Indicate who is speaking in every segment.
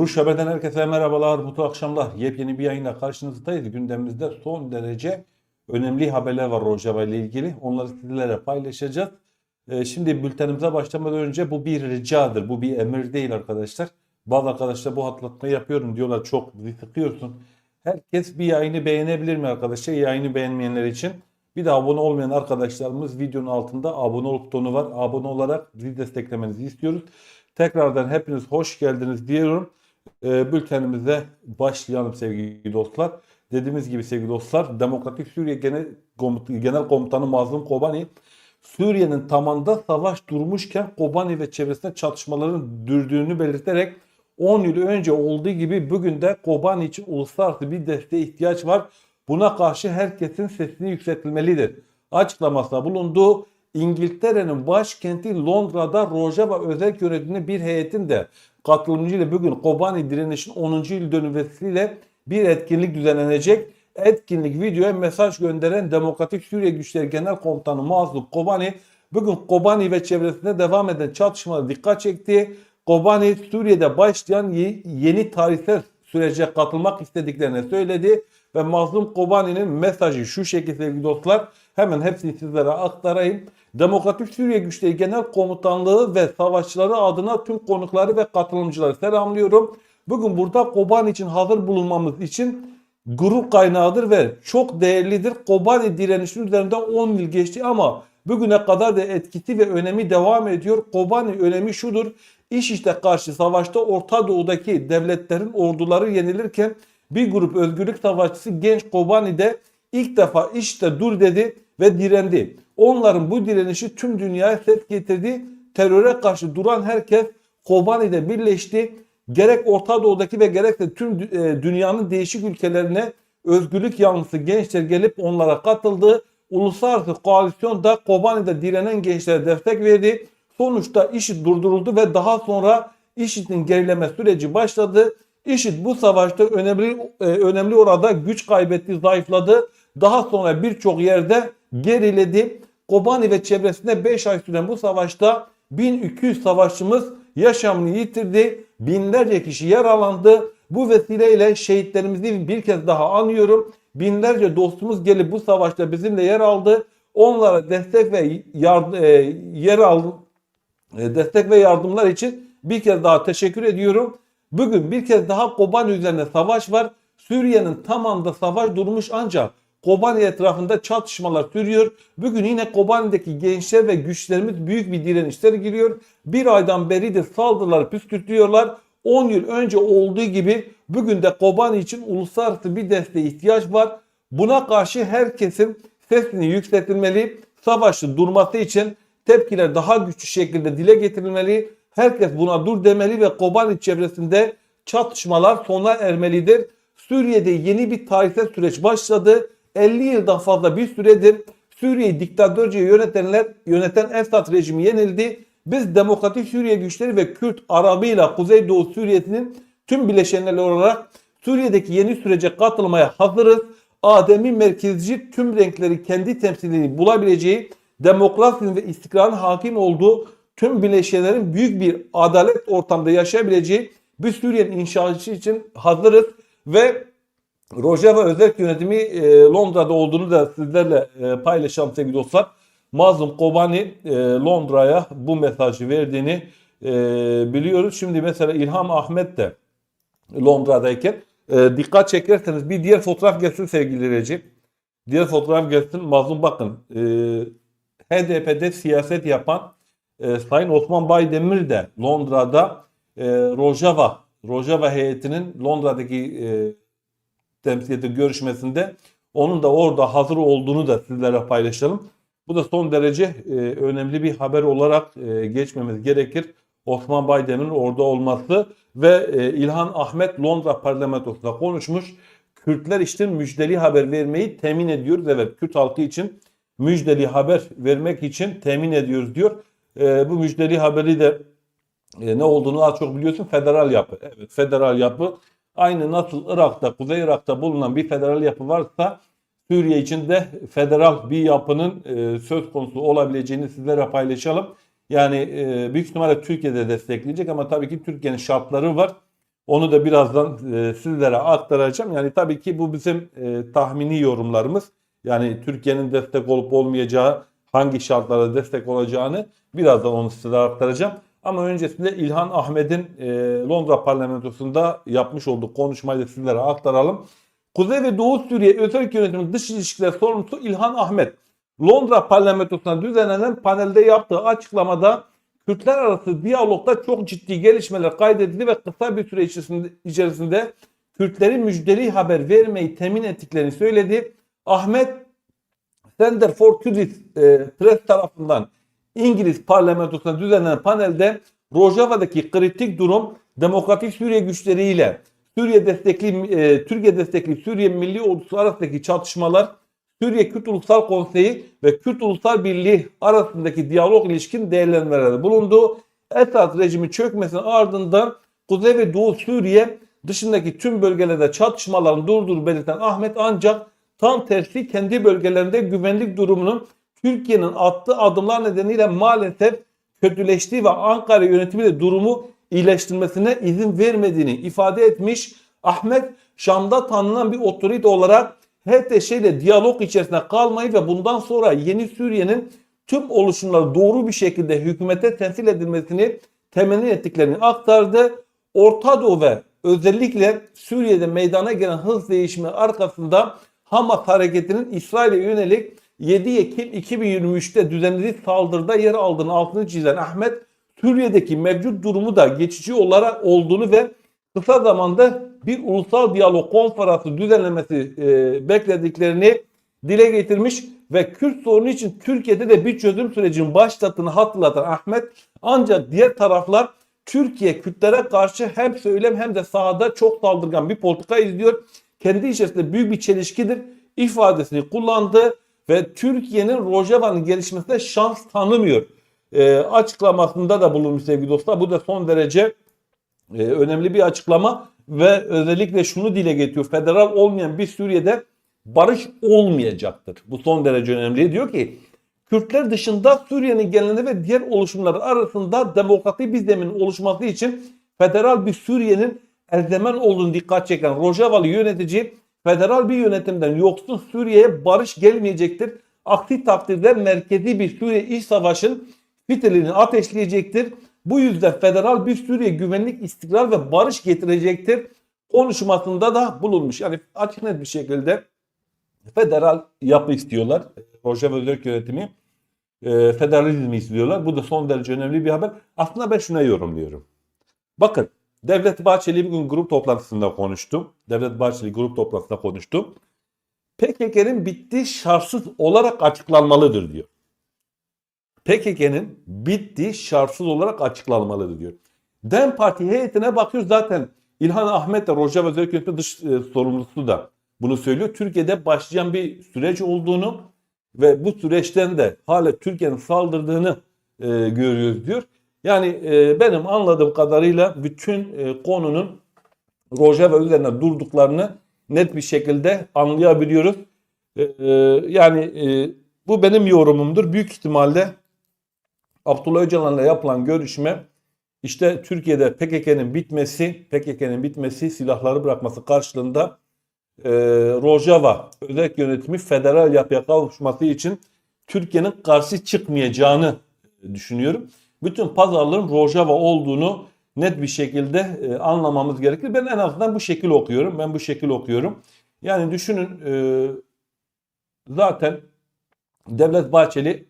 Speaker 1: Duruş Haber'den herkese merhabalar, mutlu akşamlar. Yepyeni bir yayınla karşınızdayız. Gündemimizde son derece önemli haberler var Rojava ile ilgili. Onları sizlere paylaşacağız. Ee, şimdi bültenimize başlamadan önce bu bir ricadır, bu bir emir değil arkadaşlar. Bazı arkadaşlar bu hatırlatmayı yapıyorum diyorlar çok bizi sıkıyorsun. Herkes bir yayını beğenebilir mi arkadaşlar? Yayını beğenmeyenler için. Bir de abone olmayan arkadaşlarımız videonun altında abone ol butonu var. Abone olarak bizi desteklemenizi istiyoruz. Tekrardan hepiniz hoş geldiniz diyorum. Ee, bültenimize başlayalım sevgili dostlar. Dediğimiz gibi sevgili dostlar Demokratik Suriye Genel, Komut- Genel Komutanı Mazlum Kobani Suriye'nin tamamında savaş durmuşken Kobani ve çevresinde çatışmaların dürdüğünü belirterek 10 yıl önce olduğu gibi bugün de Kobani için uluslararası bir desteğe ihtiyaç var. Buna karşı herkesin sesini yükseltilmelidir. Açıklamasında bulunduğu İngiltere'nin başkenti Londra'da Rojava özel yönetiminde bir heyetin de katılımcıyla bugün Kobani direnişin 10. yıl dönümüyle bir etkinlik düzenlenecek. Etkinlik videoya mesaj gönderen Demokratik Suriye Güçleri Genel Komutanı Mazlum Kobani bugün Kobani ve çevresinde devam eden çatışmalara dikkat çekti. Kobani Suriye'de başlayan ye- yeni tarihsel sürece katılmak istediklerini söyledi ve Mazlum Kobani'nin mesajı şu şekilde sevgili dostlar hemen hepsini sizlere aktarayım. Demokratik Suriye Güçleri Genel Komutanlığı ve savaşçıları adına tüm konukları ve katılımcıları selamlıyorum. Bugün burada Kobani için hazır bulunmamız için gurur kaynağıdır ve çok değerlidir. Kobani direnişinin üzerinden 10 yıl geçti ama bugüne kadar da etkisi ve önemi devam ediyor. Kobani önemi şudur. İşiş'te karşı savaşta Orta Doğu'daki devletlerin orduları yenilirken bir grup özgürlük savaşçısı genç Kobani'de ilk defa işte dur dedi ve direndi. Onların bu direnişi tüm dünyaya ses getirdi. Teröre karşı duran herkes Kobani'de birleşti. Gerek Orta Doğu'daki ve gerek de tüm e, dünyanın değişik ülkelerine özgürlük yanlısı gençler gelip onlara katıldı. Uluslararası koalisyon da Kobani'de direnen gençlere destek verdi. Sonuçta IŞİD durduruldu ve daha sonra IŞİD'in gerileme süreci başladı. IŞİD bu savaşta önemli e, önemli orada güç kaybetti, zayıfladı. Daha sonra birçok yerde geriledi. Kobani ve çevresinde 5 ay süren bu savaşta 1200 savaşçımız yaşamını yitirdi. Binlerce kişi yaralandı. Bu vesileyle şehitlerimizi bir kez daha anıyorum. Binlerce dostumuz gelip bu savaşta bizimle yer aldı. Onlara destek ve yard, e, yer aldı e, destek ve yardımlar için bir kez daha teşekkür ediyorum. Bugün bir kez daha Kobani üzerine savaş var. Suriye'nin tamamında savaş durmuş ancak Kobani etrafında çatışmalar sürüyor. Bugün yine Kobani'deki gençler ve güçlerimiz büyük bir direnişler giriyor. Bir aydan beridir saldırılar püskürtüyorlar. 10 yıl önce olduğu gibi bugün de Kobani için uluslararası bir desteğe ihtiyaç var. Buna karşı herkesin sesini yükseltilmeli. Savaşın durması için tepkiler daha güçlü şekilde dile getirilmeli. Herkes buna dur demeli ve Kobani çevresinde çatışmalar sona ermelidir. Suriye'de yeni bir tarihsel süreç başladı. 50 yıldan fazla bir süredir Suriye'yi diktatörce yönetenler, yöneten Esad rejimi yenildi. Biz Demokratik Suriye güçleri ve Kürt Arabıyla Kuzeydoğu Suriye'sinin tüm bileşenleri olarak Suriye'deki yeni sürece katılmaya hazırız. Ademi merkezci tüm renkleri kendi temsilini bulabileceği, demokrasinin ve istikrarın hakim olduğu tüm bileşenlerin büyük bir adalet ortamda yaşayabileceği bir Suriye'nin inşası için hazırız ve Rojava özel yönetimi e, Londra'da olduğunu da sizlerle e, paylaşalım sevgili dostlar. Mazlum Kobani e, Londra'ya bu mesajı verdiğini e, biliyoruz. Şimdi mesela İlham Ahmet de Londra'dayken e, dikkat çekerseniz bir diğer fotoğraf gelsin sevgili Recep. Diğer fotoğraf gelsin. Mazlum bakın e, HDP'de siyaset yapan e, Sayın Osman Baydemir de Londra'da e, Rojava Rojava heyetinin Londra'daki e, temsiliyeti görüşmesinde onun da orada hazır olduğunu da sizlere paylaşalım. Bu da son derece e, önemli bir haber olarak e, geçmemiz gerekir. Osman Baydemir'in orada olması ve e, İlhan Ahmet Londra parlamentosunda konuşmuş. Kürtler için müjdeli haber vermeyi temin ediyoruz. Evet Kürt halkı için müjdeli haber vermek için temin ediyoruz diyor. E, bu müjdeli haberi de e, ne olduğunu az çok biliyorsun federal yapı. Evet federal yapı aynı nasıl Irak'ta, Kuzey Irak'ta bulunan bir federal yapı varsa Suriye için de federal bir yapının e, söz konusu olabileceğini sizlere paylaşalım. Yani e, büyük ihtimalle Türkiye'de destekleyecek ama tabii ki Türkiye'nin şartları var. Onu da birazdan e, sizlere aktaracağım. Yani tabii ki bu bizim e, tahmini yorumlarımız. Yani Türkiye'nin destek olup olmayacağı, hangi şartlarda destek olacağını birazdan onu size aktaracağım. Ama öncesinde İlhan Ahmet'in e, Londra parlamentosunda yapmış olduğu konuşmayı da sizlere aktaralım. Kuzey ve Doğu Suriye Özel Yönetimi Dış İlişkiler Sorumlusu İlhan Ahmet, Londra parlamentosuna düzenlenen panelde yaptığı açıklamada Kürtler arası diyalogda çok ciddi gelişmeler kaydedildi ve kısa bir süre içerisinde, içerisinde Kürtlerin müjdeli haber vermeyi temin ettiklerini söyledi. Ahmet Center for Kurdish e, Press tarafından İngiliz parlamentosuna düzenlenen panelde Rojava'daki kritik durum Demokratik Suriye güçleriyle Suriye destekli e, Türkiye destekli Suriye Milli Ordusu arasındaki çatışmalar, Suriye Kürt Ulusal Konseyi ve Kürt Ulusal Birliği arasındaki diyalog ilişkin değerlendirmelerde bulundu. Esad rejimi çökmesinin ardından Kuzey ve Doğu Suriye dışındaki tüm bölgelerde çatışmaların durduğunu belirten Ahmet ancak tam tersi kendi bölgelerinde güvenlik durumunun Türkiye'nin attığı adımlar nedeniyle maalesef kötüleştiği ve Ankara yönetimi de durumu iyileştirmesine izin vermediğini ifade etmiş. Ahmet Şam'da tanınan bir otorite olarak HTŞ ile diyalog içerisinde kalmayı ve bundan sonra yeni Suriye'nin tüm oluşumları doğru bir şekilde hükümete temsil edilmesini temenni ettiklerini aktardı. Orta Doğu ve özellikle Suriye'de meydana gelen hız değişimi arkasında Hamas hareketinin İsrail'e yönelik 7 Ekim 2023'te düzenlediği saldırıda yer aldığını altını çizen Ahmet, Suriye'deki mevcut durumu da geçici olarak olduğunu ve kısa zamanda bir ulusal diyalog konferansı düzenlemesi e, beklediklerini dile getirmiş ve Kürt sorunu için Türkiye'de de bir çözüm sürecinin başlattığını hatırlatan Ahmet ancak diğer taraflar Türkiye Kürtlere karşı hem söylem hem de sahada çok saldırgan bir politika izliyor. Kendi içerisinde büyük bir çelişkidir ifadesini kullandı ve Türkiye'nin Rojava'nın gelişmesine şans tanımıyor. E, açıklamasında da bulunmuş sevgili dostlar. Bu da son derece e, önemli bir açıklama ve özellikle şunu dile getiriyor. Federal olmayan bir Suriye'de barış olmayacaktır. Bu son derece önemli. Diyor ki Kürtler dışında Suriye'nin genelinde ve diğer oluşumları arasında demokratik bir zemin oluşması için federal bir Suriye'nin elzemen olduğunu dikkat çeken Rojavalı yönetici federal bir yönetimden yoksun Suriye'ye barış gelmeyecektir. Aksi takdirde merkezi bir Suriye iç savaşın fitilini ateşleyecektir. Bu yüzden federal bir Suriye güvenlik, istikrar ve barış getirecektir. Konuşmasında da bulunmuş. Yani açık net bir şekilde federal yapı istiyorlar. Rojava Özerk yönetimi e, federalizmi istiyorlar. Bu da son derece önemli bir haber. Aslında ben şuna yorumluyorum. Bakın Devlet Bahçeli bugün grup toplantısında konuştu. Devlet Bahçeli grup toplantısında konuştu. PKK'nın bittiği şartsız olarak açıklanmalıdır diyor. PKK'nın bittiği şartsız olarak açıklanmalıdır diyor. DEM Parti heyetine bakıyoruz zaten İlhan Ahmet de Rojava Özel Yönetimi dış e, sorumlusu da bunu söylüyor. Türkiye'de başlayan bir süreç olduğunu ve bu süreçten de hala Türkiye'nin saldırdığını e, görüyoruz diyor. Yani e, benim anladığım kadarıyla bütün e, konunun Rojava üzerine durduklarını net bir şekilde anlayabiliyoruz. E, e, yani e, bu benim yorumumdur. Büyük ihtimalle Abdullah Öcalan'la yapılan görüşme işte Türkiye'de PKK'nın bitmesi, PKK'nın bitmesi, silahları bırakması karşılığında e, Rojava özel yönetimi federal yapıya kavuşması için Türkiye'nin karşı çıkmayacağını düşünüyorum. Bütün pazarların Rojava olduğunu net bir şekilde e, anlamamız gerekir. Ben en azından bu şekil okuyorum. Ben bu şekil okuyorum. Yani düşünün e, zaten Devlet Bahçeli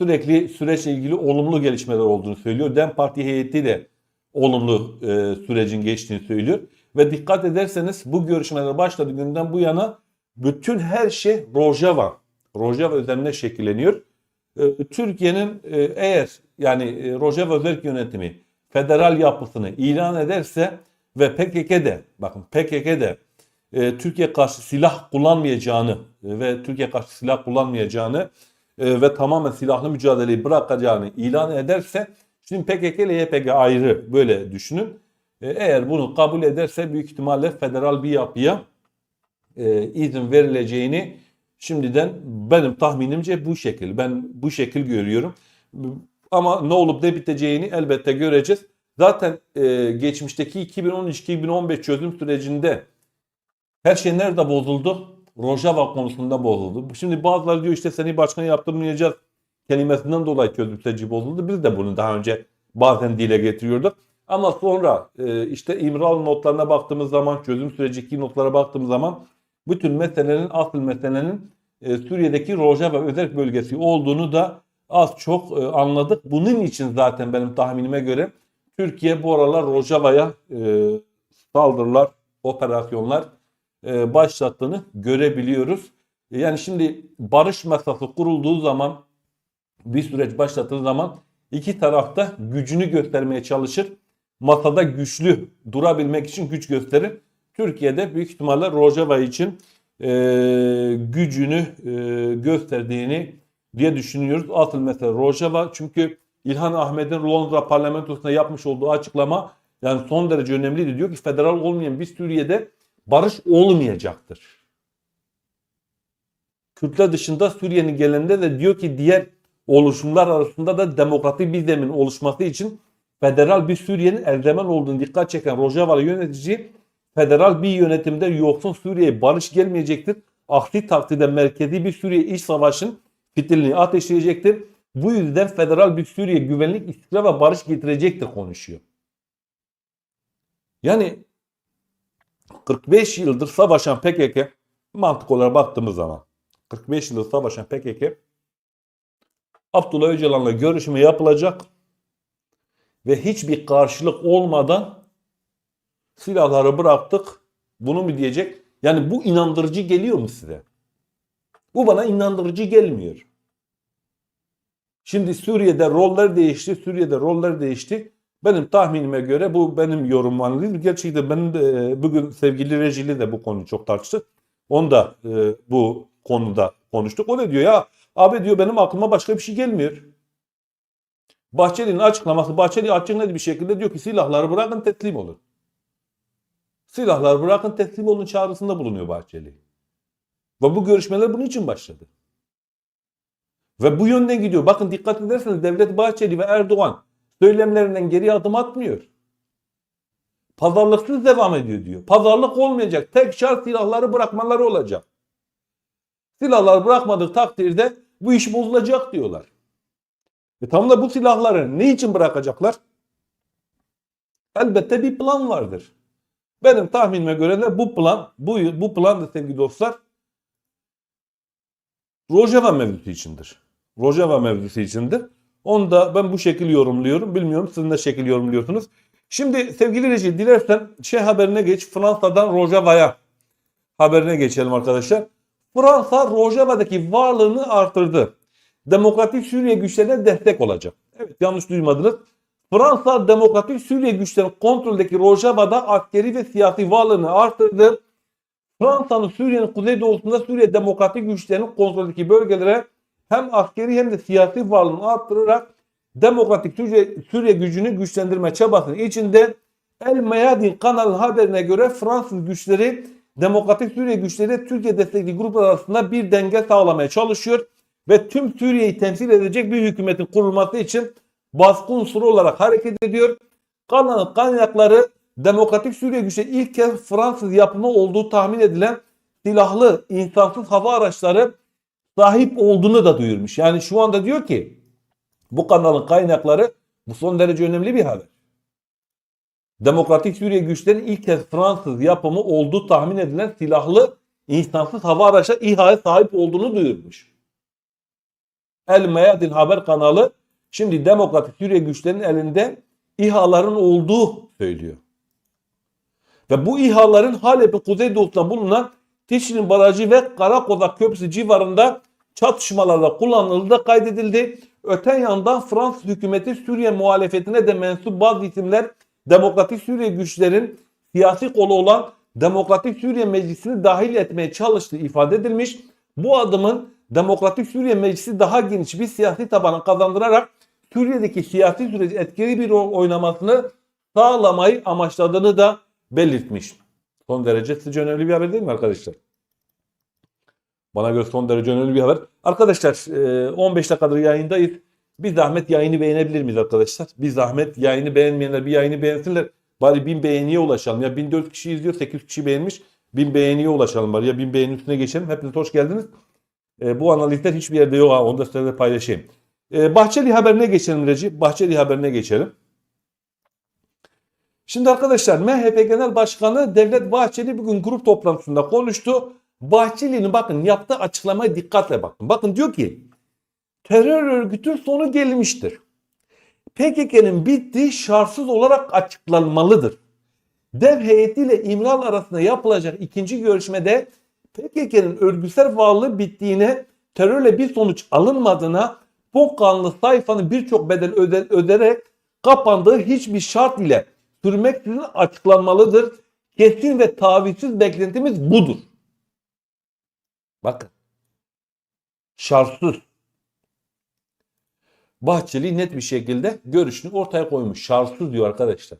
Speaker 1: sürekli süreçle ilgili olumlu gelişmeler olduğunu söylüyor. DEM Parti heyeti de olumlu e, sürecin geçtiğini söylüyor. Ve dikkat ederseniz bu görüşmeler başladı günden bu yana bütün her şey Rojava, Rojava üzerine şekilleniyor. E, Türkiye'nin e, eğer yani e, Rojava özel yönetimi federal yapısını ilan ederse ve PKK'de bakın PKK'de e, Türkiye karşı silah kullanmayacağını e, ve Türkiye karşı silah kullanmayacağını e, ve tamamen silahlı mücadeleyi bırakacağını ilan ederse şimdi PKK ile YPG ayrı böyle düşünün. E, eğer bunu kabul ederse büyük ihtimalle federal bir yapıya e, izin verileceğini şimdiden benim tahminimce bu şekil. Ben bu şekil görüyorum. Ama ne olup ne biteceğini elbette göreceğiz. zaten e, geçmişteki 2013-2015 çözüm sürecinde her şey nerede bozuldu? Rojava konusunda bozuldu. Şimdi bazıları diyor işte seni başkan yaptırmayacağız kelimesinden dolayı çözüm süreci bozuldu. Biz de bunu daha önce bazen dile getiriyorduk. Ama sonra e, işte İmralı notlarına baktığımız zaman, çözüm sürecindeki notlara baktığımız zaman bütün meselenin, asıl meselenin e, Suriye'deki Rojava özel bölgesi olduğunu da az çok e, anladık. Bunun için zaten benim tahminime göre Türkiye bu aralar Rojava'ya e, saldırılar, operasyonlar e, başlattığını görebiliyoruz. Yani şimdi barış masası kurulduğu zaman bir süreç başlattığı zaman iki tarafta gücünü göstermeye çalışır. Masada güçlü durabilmek için güç gösterir. Türkiye'de büyük ihtimalle Rojava için e, gücünü e, gösterdiğini diye düşünüyoruz. Asıl mesele Rojava çünkü İlhan Ahmet'in Londra parlamentosunda yapmış olduğu açıklama yani son derece önemliydi. Diyor ki federal olmayan bir Suriye'de barış olmayacaktır. Kürtler dışında Suriye'nin genelinde de diyor ki diğer oluşumlar arasında da demokratik bir zemin oluşması için federal bir Suriye'nin eldemen olduğunu dikkat çeken Rojavalı yönetici federal bir yönetimde yoksun Suriye'ye barış gelmeyecektir. Aksi takdirde merkezi bir Suriye iç savaşın fitilini ateşleyecektir. Bu yüzden federal bir Suriye güvenlik, istikrar ve barış getirecektir konuşuyor. Yani 45 yıldır savaşan PKK mantık olarak baktığımız zaman 45 yıldır savaşan PKK Abdullah Öcalan'la görüşme yapılacak ve hiçbir karşılık olmadan silahları bıraktık. Bunu mu diyecek? Yani bu inandırıcı geliyor mu size? Bu bana inandırıcı gelmiyor. Şimdi Suriye'de roller değişti. Suriye'de roller değişti. Benim tahminime göre bu benim yorumum analiz. Gerçekten benim de bugün sevgili Rejili de bu konuyu çok tartıştı. Onu da e, bu konuda konuştuk. O ne diyor ya abi diyor benim aklıma başka bir şey gelmiyor. Bahçeli'nin açıklaması Bahçeli açık net bir şekilde diyor ki silahları bırakın teslim olun. Silahları bırakın teslim olun çağrısında bulunuyor Bahçeli. Ve bu görüşmeler bunun için başladı. Ve bu yönden gidiyor. Bakın dikkat ederseniz Devlet Bahçeli ve Erdoğan söylemlerinden geri adım atmıyor. Pazarlıksız devam ediyor diyor. Pazarlık olmayacak. Tek şart silahları bırakmaları olacak. Silahlar bırakmadık takdirde bu iş bozulacak diyorlar. E tam da bu silahları ne için bırakacaklar? Elbette bir plan vardır. Benim tahminime göre de bu plan, bu, bu plan da sevgili dostlar Rojava mevzusu içindir. Rojava mevzusu içindir. Onu da ben bu şekil yorumluyorum. Bilmiyorum siz ne şekil yorumluyorsunuz. Şimdi sevgili Reji dilersen şey haberine geç. Fransa'dan Rojava'ya haberine geçelim arkadaşlar. Fransa Rojava'daki varlığını artırdı. Demokratik Suriye güçlerine destek olacak. Evet yanlış duymadınız. Fransa Demokratik Suriye güçlerinin kontroldeki Rojava'da askeri ve siyasi varlığını artırdı. Fransa'nın Suriye'nin kuzeydoğusunda Suriye Demokratik güçlerinin kontroldeki bölgelere hem askeri hem de siyasi varlığını arttırarak Demokratik Suriye, Suriye gücünü güçlendirme çabasının içinde El Mayadin kanalının haberine göre Fransız güçleri Demokratik Suriye güçleri Türkiye destekli gruplar arasında bir denge sağlamaya çalışıyor ve tüm Suriye'yi temsil edecek bir hükümetin kurulması için baskı unsuru olarak hareket ediyor. Kanalın kaynakları Demokratik Suriye güçleri ilk kez Fransız yapımı olduğu tahmin edilen silahlı insansız hava araçları sahip olduğunu da duyurmuş. Yani şu anda diyor ki bu kanalın kaynakları bu son derece önemli bir haber. Demokratik Suriye güçlerinin ilk kez Fransız yapımı olduğu tahmin edilen silahlı insansız hava araçları İHA'ya sahip olduğunu duyurmuş. El Meyadin haber kanalı şimdi Demokratik Suriye güçlerinin elinde İHA'ların olduğu söylüyor. Ve bu İHA'ların Halep'in kuzeydoğusunda bulunan Tişrin Barajı ve Karakozak Köprüsü civarında çatışmalarda kullanıldığı da kaydedildi. Öte yandan Fransız hükümeti Suriye muhalefetine de mensup bazı isimler Demokratik Suriye güçlerin siyasi kolu olan Demokratik Suriye Meclisi'ni dahil etmeye çalıştığı ifade edilmiş. Bu adımın Demokratik Suriye Meclisi daha geniş bir siyasi tabanı kazandırarak Suriye'deki siyasi süreci etkili bir rol oynamasını sağlamayı amaçladığını da belirtmiş. Son derece sizce önemli bir haber değil mi arkadaşlar? Bana göre son derece önemli bir haber. Arkadaşlar 15 dakikadır yayındayız. Bir zahmet yayını beğenebilir miyiz arkadaşlar? Bir zahmet yayını beğenmeyenler bir yayını beğensinler. Bari 1000 beğeniye ulaşalım. Ya 1400 kişi izliyor 800 kişi beğenmiş. 1000 beğeniye ulaşalım bari. Ya 1000 beğeni üstüne geçelim. Hepiniz hoş geldiniz. Ee, bu analizler hiçbir yerde yok. Onu da sizinle paylaşayım. Ee, Bahçeli haberine geçelim Recep. Bahçeli haberine geçelim. Şimdi arkadaşlar MHP Genel Başkanı Devlet Bahçeli bugün grup toplantısında konuştu. Bahçeli'nin bakın yaptığı açıklamaya dikkatle bakın. Bakın diyor ki terör örgütün sonu gelmiştir. PKK'nın bittiği şartsız olarak açıklanmalıdır. Dev heyetiyle İmral arasında yapılacak ikinci görüşmede PKK'nın örgütsel varlığı bittiğine, terörle bir sonuç alınmadığına, bu kanlı sayfanın birçok bedel öde- öderek kapandığı hiçbir şart ile sürmeksizin açıklanmalıdır. Kesin ve tavizsiz beklentimiz budur. Bakın. Şartsız. Bahçeli net bir şekilde görüşünü ortaya koymuş. Şartsız diyor arkadaşlar.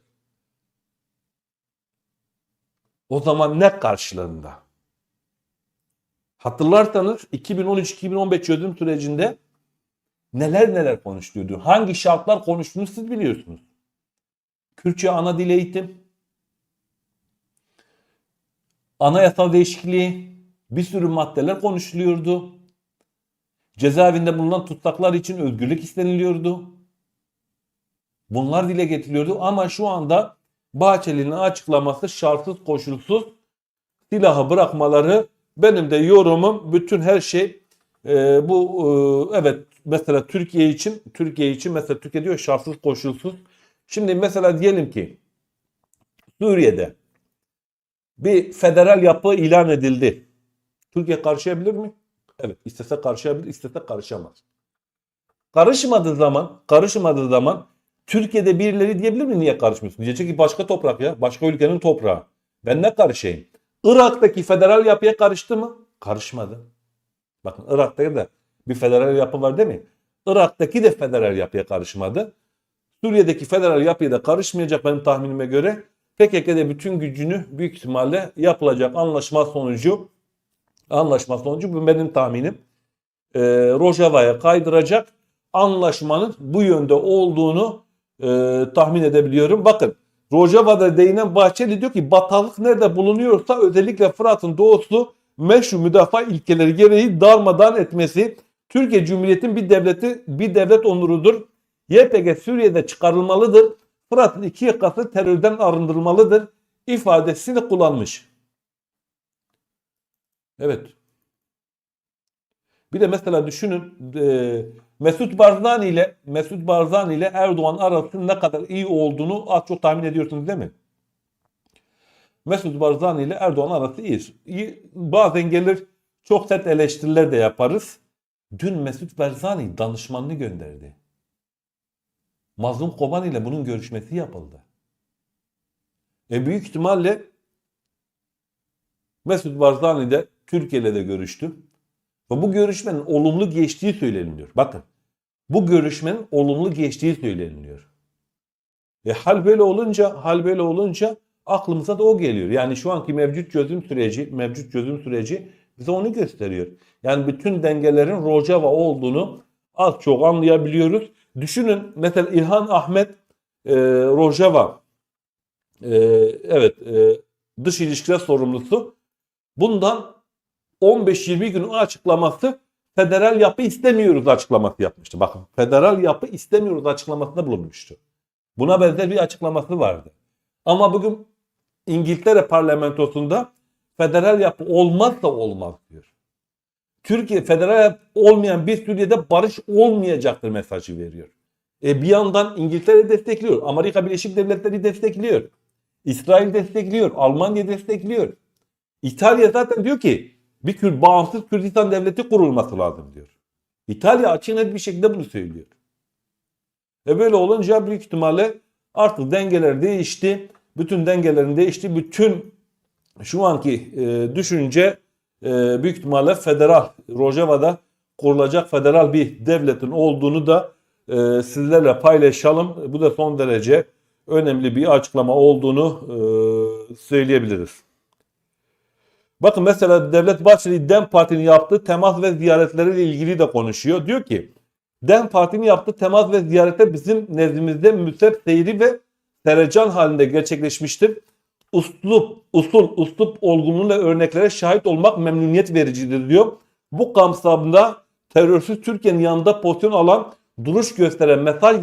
Speaker 1: O zaman ne karşılığında? Hatırlarsanız 2013-2015 çözüm sürecinde neler neler konuşuluyordu. Hangi şartlar konuştuğunu siz biliyorsunuz. Kürtçe ana dil eğitim, anayasal değişikliği, bir sürü maddeler konuşuluyordu. Cezaevinde bulunan tutsaklar için özgürlük isteniliyordu. Bunlar dile getiriliyordu ama şu anda Bahçeli'nin açıklaması şartsız koşulsuz silahı bırakmaları benim de yorumum bütün her şey e, bu e, evet mesela Türkiye için Türkiye için mesela Türkiye diyor şartsız koşulsuz. Şimdi mesela diyelim ki Suriye'de bir federal yapı ilan edildi. Türkiye karşılayabilir mi? Evet. istese karşılayabilir, istese karışamaz. Karışmadığı zaman, karışmadığı zaman Türkiye'de birileri diyebilir mi niye karışmıyorsun? Diyecek ki başka toprak ya. Başka ülkenin toprağı. Ben ne karışayım? Irak'taki federal yapıya karıştı mı? Karışmadı. Bakın Irak'ta da bir federal yapı var değil mi? Irak'taki de federal yapıya karışmadı. Suriye'deki federal yapıya da karışmayacak benim tahminime göre. PKK'de bütün gücünü büyük ihtimalle yapılacak anlaşma sonucu anlaşma sonucu bu benim tahminim. E, Rojava'ya kaydıracak anlaşmanın bu yönde olduğunu e, tahmin edebiliyorum. Bakın Rojava'da değinen Bahçeli diyor ki bataklık nerede bulunuyorsa özellikle Fırat'ın doğusu meşru müdafaa ilkeleri gereği darmadan etmesi Türkiye Cumhuriyeti'nin bir devleti bir devlet onurudur. YPG Suriye'de çıkarılmalıdır. Fırat'ın iki yakası terörden arındırılmalıdır ifadesini kullanmış. Evet. Bir de mesela düşünün e, Mesut Barzani ile Mesut Barzani ile Erdoğan arasının ne kadar iyi olduğunu az çok tahmin ediyorsunuz değil mi? Mesut Barzani ile Erdoğan arası iyi. iyi. Bazen gelir çok sert eleştiriler de yaparız. Dün Mesut Barzani danışmanını gönderdi. Mazlum Koban ile bunun görüşmesi yapıldı. E büyük ihtimalle Mesut Barzani de Türkiye ile de görüştü. Ve bu görüşmenin olumlu geçtiği söyleniliyor. Bakın bu görüşmenin olumlu geçtiği söyleniliyor. E hal böyle olunca, hal böyle olunca aklımıza da o geliyor. Yani şu anki mevcut çözüm süreci, mevcut çözüm süreci bize onu gösteriyor. Yani bütün dengelerin Rojava olduğunu az çok anlayabiliyoruz. Düşünün mesela İlhan Ahmet e, Rojava e, evet e, dış ilişkiler sorumlusu bundan 15-20 gün açıklaması federal yapı istemiyoruz açıklaması yapmıştı. Bakın federal yapı istemiyoruz açıklamasında bulunmuştu. Buna benzer bir açıklaması vardı. Ama bugün İngiltere parlamentosunda federal yapı olmazsa olmaz diyor. Türkiye federal yapı olmayan bir Suriye'de barış olmayacaktır mesajı veriyor. E bir yandan İngiltere destekliyor. Amerika Birleşik Devletleri destekliyor. İsrail destekliyor. Almanya destekliyor. İtalya zaten diyor ki bir Kürt, bağımsız Kürdistan devleti kurulması lazım diyor. İtalya açık net bir şekilde bunu söylüyor. E böyle olunca büyük ihtimalle artık dengeler değişti. Bütün dengelerin değişti. Bütün şu anki e, düşünce e, büyük ihtimalle federal Rojava'da kurulacak federal bir devletin olduğunu da e, sizlerle paylaşalım. Bu da son derece önemli bir açıklama olduğunu e, söyleyebiliriz. Bakın mesela Devlet Bahçeli DEM Parti'nin yaptığı temas ve ziyaretleriyle ilgili de konuşuyor. Diyor ki DEM Parti'nin yaptığı temas ve ziyarete bizim nezdimizde müseb seyri ve serecan halinde gerçekleşmiştir. Uslup, usul, uslup olgunluğu ve örneklere şahit olmak memnuniyet vericidir diyor. Bu kapsamda terörsüz Türkiye'nin yanında pozisyon alan duruş gösteren mesaj